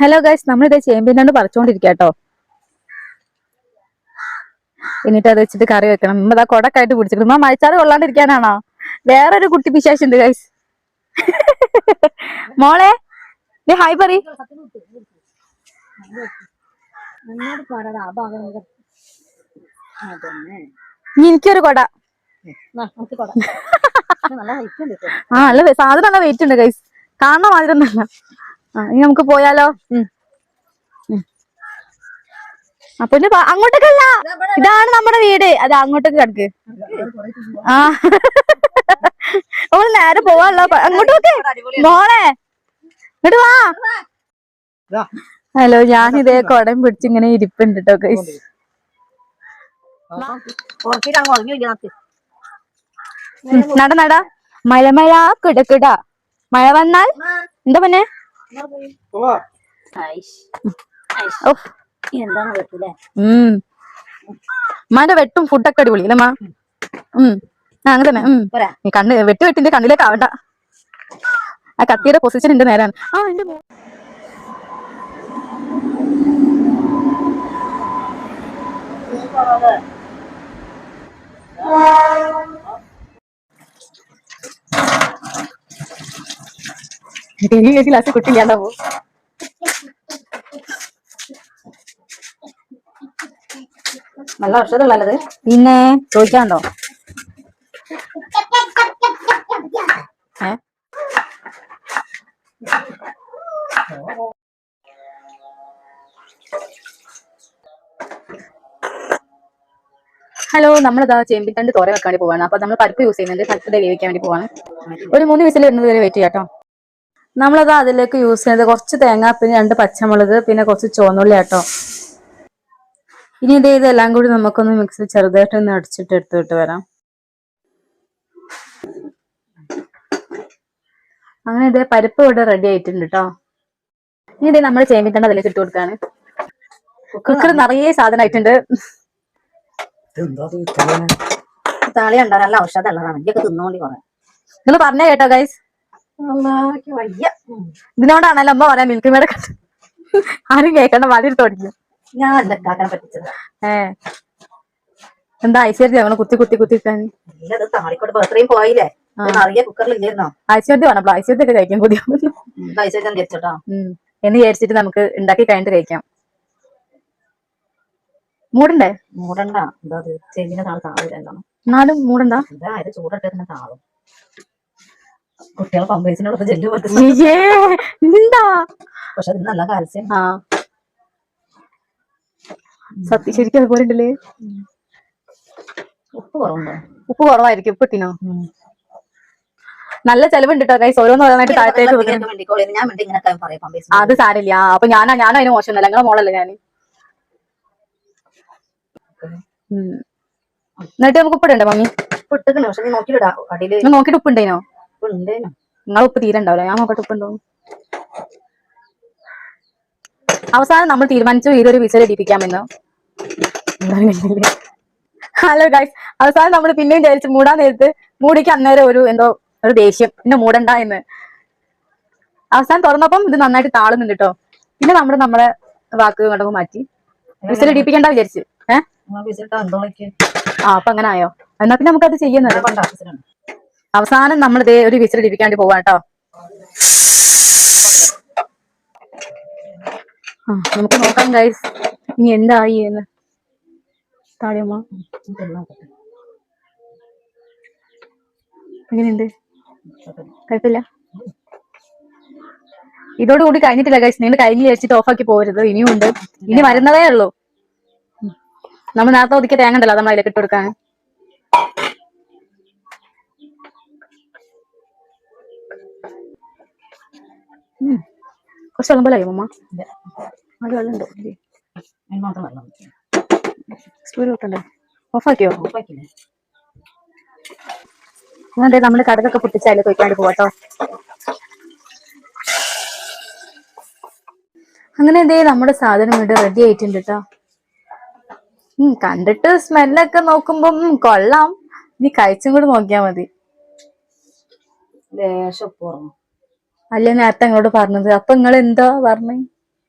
Hello guys നമ്മളിത് ചേമ്പിനാണ്ട് പറിച്ചോണ്ടിരിക്കട്ടോ. എന്നിട്ട് അത് വെച്ചിട്ട് കറി വെക്കണം. നമ്മൾ ഇതാ കൊടക്കായിട്ട് പിടിച്ചിട്ട് നമ്മ മഴച്ചാറ് കൊള്ളാണ്ടിരിക്കാനാണോ? വേറൊരു കുട്ടി വിശേഷം ഉണ്ട് ഗൈസ് മോളെ നീ ഹായ് പറ ആ എനിക്കൊരു കൊട. ആ നല്ല സാധനം നല്ല വെയിറ്റ് ഉണ്ട് ഗൈസ് കാണാൻ മാതിരി ഒന്നല്ല ആ ഇനി നമുക്ക് പോയാലോ. അപ്പൊ അങ്ങോട്ടേക്കല്ല ഇതാണ് നമ്മുടെ വീട്. അത് അങ്ങോട്ടേക്ക് കിടക്ക്. ആ. അവൾ നേരെ പോവാല്ലോ അങ്ങോട്ട് നോക്കേ മോളെ ഇങ്ങോട്ട് വാ. ഹലോ ഞാൻ ഇതേ കൊടം പിടിച്ച് ഇങ്ങനെ ഇരിപ്പുണ്ട് കേട്ടോ ഗൈസ് നട നട. മഴ മഴ കിടക്കിട മഴ വന്നാൽ? എന്താ പിന്നെ? ഉം. ഉമ്മാന്റെ വെട്ടും ഫുഡൊക്കെ അടിപൊളി. അല്ലേ മാ ഉം. ആ, അങ്ങനെ തന്നെ. ഉം. പോരാ. നീ കണ്ണ് വെട്ട് വെട്ടിന്റെ കണ്ണിലേക്ക് ആവണ്ട. ആ കത്തിയുടെ പൊസിഷൻ എന്റെ നേരാണ് ആ എന്റെ മോ- ഈ ക്ലാസ് കുട്ടി ഞാൻ പോകും നല്ല ഔഷധമുള്ളത് പിന്നെ ചോദിക്കാണ്ടോ ഹലോ നമ്മളിതാ ചേമ്പിത്തണ്ട് തോര വെക്കാൻ വേണ്ടി പോവാണ്. അപ്പൊ നമ്മൾ പരിപ്പ് യൂസ് ചെയ്യുന്നുണ്ട് പരിപ്പ് ദേ വേവിക്കാൻ വേണ്ടി പോവാണ്. ഒരു മൂന്ന് വിസിൽ വരുന്നത് വരെ വെയിറ്റ് ചെയ്യാട്ടോ. നമ്മളത് അതിലേക്ക് യൂസ് ചെയ്യുന്നത് കുറച്ച് തേങ്ങ പിന്നെ രണ്ട് പച്ചമുളക് പിന്നെ കുറച്ച് ചുവന്നുള്ളി കേട്ടോ ഇനി ഇതേ ഇതെല്ലാം കൂടി നമുക്കൊന്ന് മിക്സി ചെറുതായിട്ട് ഒന്ന് അടിച്ചിട്ട് എടുത്തിട്ട് വരാം. അങ്ങനെ ഇതേ പരിപ്പ് ഇവിടെ റെഡി ആയിട്ടുണ്ട് കേട്ടോ ഇനി ഇതേ നമ്മൾ ചേമ്പിത്തണ്ട് അതിലേക്ക് ഇട്ട് കൊടുക്കാണ്. കുക്കർ നിറയെ സാധനം ആയിട്ടുണ്ട്. താളി കണ്ടാ നല്ല ഔഷധമുള്ളതാണ് ഇതൊക്കെ തിന്നോണ്ടി കുറെ. നിങ്ങൾ പറഞ്ഞേ കേട്ടോ ഗൈസ്. ഇതിനോടാണല്ലോ അമ്മ പറയാം മിൽക്ക് മേടെ ആരും കേക്കണ്ട മാതിരി തുടങ്ങി ഞാൻ പറ്റിച്ചത്. ഏ. എന്താ ഐശ്വര്യ? ഞങ്ങൾ കുത്തി കുത്തി കുത്തി താളിക്കോട്ട് ബർത്ത്ഡേയും പോയില്ലേ? ഇത് നിറയെ കുക്കറിൽ ഇല്ലായിരുന്നോ ഐശ്വര്യ ഒക്കെ കഴിക്കാൻ പുതിയ ഞാൻ തിരിച്ചോട്ടോ എന്ന് വിചാരിച്ചിട്ട് നമുക്ക് ഉണ്ടാക്കി കഴിഞ്ഞിട്ട് കഴിക്കാം. മൂടണ്ടേ? മൂടണ്ട. എന്താ അത്? ചെവിന്റെ താൾ താളില്ല എന്നാലും മൂടണ്ട. ചൂടട്ടെ താളും. കുട്ടികളെ പമ്പേസിനോടൊപ്പം ജെല്ല് എന്താ പക്ഷെ ഇത് നല്ല കാൽസ്യം. ആ. സത്യം ശരിക്കും അതുപോലെ ഉണ്ടല്ലേ? ഉപ്പ് കുറവുണ്ടോ? ഉപ്പ് കുറവായിരിക്കും ഉപ്പ് ഇട്ടിനോ നല്ല ചെലവുണ്ട് കേട്ടോ കൈസ് ഓരോന്ന് ഓരോന്നായിട്ട് താഴത്തേക്ക് പമ്പേസ് അത് സാരില്ല അപ്പൊ ഞാനാ ഞാനും അതിന് മോശമൊന്നുമല്ല നിങ്ങളെ മോളല്ലേ ഞാൻ എന്നിട്ട് നമുക്ക് ഉപ്പിടണ്ടേ മമ്മി? ഇട്ടിക്കണേ പക്ഷെ നീ നോക്കിയിടാ അടിയിൽ നിങ്ങൾ നോക്കിയിട്ട് ഉപ്പുണ്ടേനോ ഉപ്പ് തീരണ്ടാവല്ലോ നിങ്ങൾ ഉപ്പ് തീരെ ഉണ്ടാവില്ല ഞാൻ നോക്കട്ടെ ഉപ്പുണ്ടോ അവസാനം നമ്മൾ തീരുമാനിച്ചു ഇതൊരു വിസൽ ഇടിപ്പിക്കാമെന്ന്. ഹലോ ഗൈസ് അവസാനം നമ്മൾ പിന്നെയും വിചാരിച്ചു മൂടാൻ നേരത്ത് മൂടിക്ക് അന്നേരം ഒരു എന്തോ ഒരു ദേഷ്യം. പിന്നെ മൂടണ്ട എന്ന്. അവസാനം തുറന്നപ്പം ഇത് നന്നായിട്ട് താളുന്നുണ്ട് കേട്ടോ പിന്നെ നമ്മൾ നമ്മളെ വാക്ക് കണ്ടപ്പോൾ മാറ്റി. വിസൽ ഇടിപ്പിക്കണ്ട വിചാരിച്ചു. ഏഹ് ആ അപ്പൊ അങ്ങനെ ആയോ? എന്നാ പിന്നെ നമുക്കത് ചെയ്യുന്നത് അവസാനം നമ്മൾ ഇതേ ഒരു വിസിൽ ഇരിക്കാണ്ട് പോവാ കേട്ടോ. നമുക്ക് നോക്കാം ഗൈസ് ഇനി എന്തായി എന്ന്. താളിയമ്മ എങ്ങനെയുണ്ട്? കുഴപ്പമില്ല. ഇതോടുകൂടി കഴിഞ്ഞിട്ടില്ല ഗൈസ് നിങ്ങൾ കഴിഞ്ഞ് വെച്ചിട്ട് ഓഫാക്കി പോരുത്. ഇനിയും ഉണ്ട്. ഇനി വരുന്നതേ ഉള്ളൂ. നമ്മൾ നേരത്തെ ഒതുക്കി തേങ്ങണ്ടല്ലോ നമ്മളതിലേക്ക് ഇട്ട് കൊടുക്കാൻ കുറച്ച് വെള്ളം പോലെ അമ്മ അത് വെള്ളം ഉണ്ടോ. സ്പൂൺ വിട്ടണ്ടേ ഓഫാക്കിയോ ഉപ്പാക്കില്ലേ അതെ നമ്മൾ കടകൊക്കെ പൊട്ടിച്ചാൽ തൊയ്ക്കാണ്ട് പോവാട്ടോ അങ്ങനെ എന്തേ നമ്മുടെ സാധനം ഇവിടെ റെഡി ആയിട്ടുണ്ട് കേട്ടോ കണ്ടിട്ട് സ്മെല്ലൊക്കെ നോക്കുമ്പം കൊള്ളാം. ഇനി കഴിച്ചും കൂടി നോക്കിയാ മതി. ലേശം അല്ലേ നേരത്തെ അങ്ങോട്ട് പറഞ്ഞത്. അപ്പൊ നിങ്ങൾ എന്താ പറഞ്ഞേ?